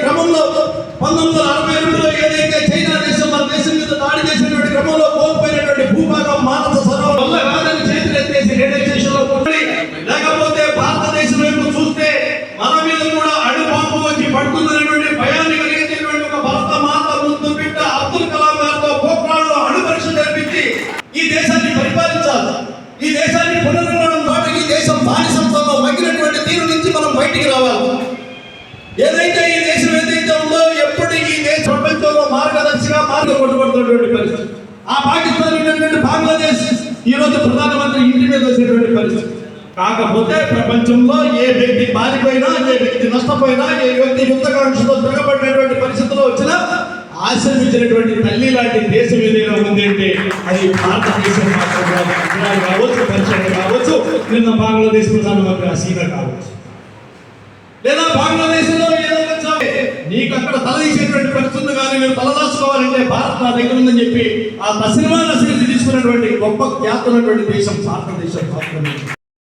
క్రమంలో పంతొమ్మిది వందల అరవై రెండులో ఏదైతే చైనా దేశం మన దేశం మీద దాడి చేసినటువంటి క్రమంలో కోల్పోయినటువంటి భూభాగం మానవ సరోవరం. వల్ల కాదని చేతులు ఎత్తేసి రియలైజేషన్లో లేకపోతే భారతదేశం వైపు చూస్తే మన మీద కూడా అడుపాపు వచ్చి పడుతుందనేటువంటి భయాన్ని కలిగించేటువంటి ఒక భరత మాత ముందు బిడ్డ అబ్దుల్ కలాం గారితో అణు పరీక్ష జరిపించి ఈ దేశాన్ని పరిపాలించాలి. ఈ దేశాన్ని పునర్నిర్మాణం బయటికి రావాలి. ఏదైతే ఈ దేశం ఏదైతే ఉందో ఎప్పుడు ఈ దేశ ప్రపంచంలో మార్గదర్శిగా మార్గ కొట్టుబడుతున్నటువంటి పరిస్థితి. ఆ పాకిస్తాన్ ఉన్నటువంటి బంగ్లాదేశ్ ఈ రోజు ప్రధానమంత్రి ఇంటి మీద వచ్చేటువంటి పరిస్థితి. కాకపోతే ప్రపంచంలో ఏ వ్యక్తి మారిపోయినా ఏ వ్యక్తి నష్టపోయినా ఏ వ్యక్తి యుద్ధకాంక్షతో తిరగబడినటువంటి పరిస్థితుల్లో వచ్చినా ఆశ్రమించినటువంటి తల్లి లాంటి దేశం ఏదైనా ఉంది అంటే అది భారతదేశం మాత్రం కావచ్చు పరిచయం కావచ్చు నిన్న బంగ్లాదేశ్ ప్రధానమంత్రి హసీనా కావచ్చు. లేదా బంగ్లాదేశ్లో ఏదో నీకు అక్కడ తల తీసేటువంటి కానీ మీరు తలదాచుకోవాలంటే భారత్ నా దగ్గర ఉందని చెప్పి ఆ తసినిమాన తీసుకున్నటువంటి గొప్ప ఖ్యాతున్నటువంటి దేశం భారతదేశం భారతదేశం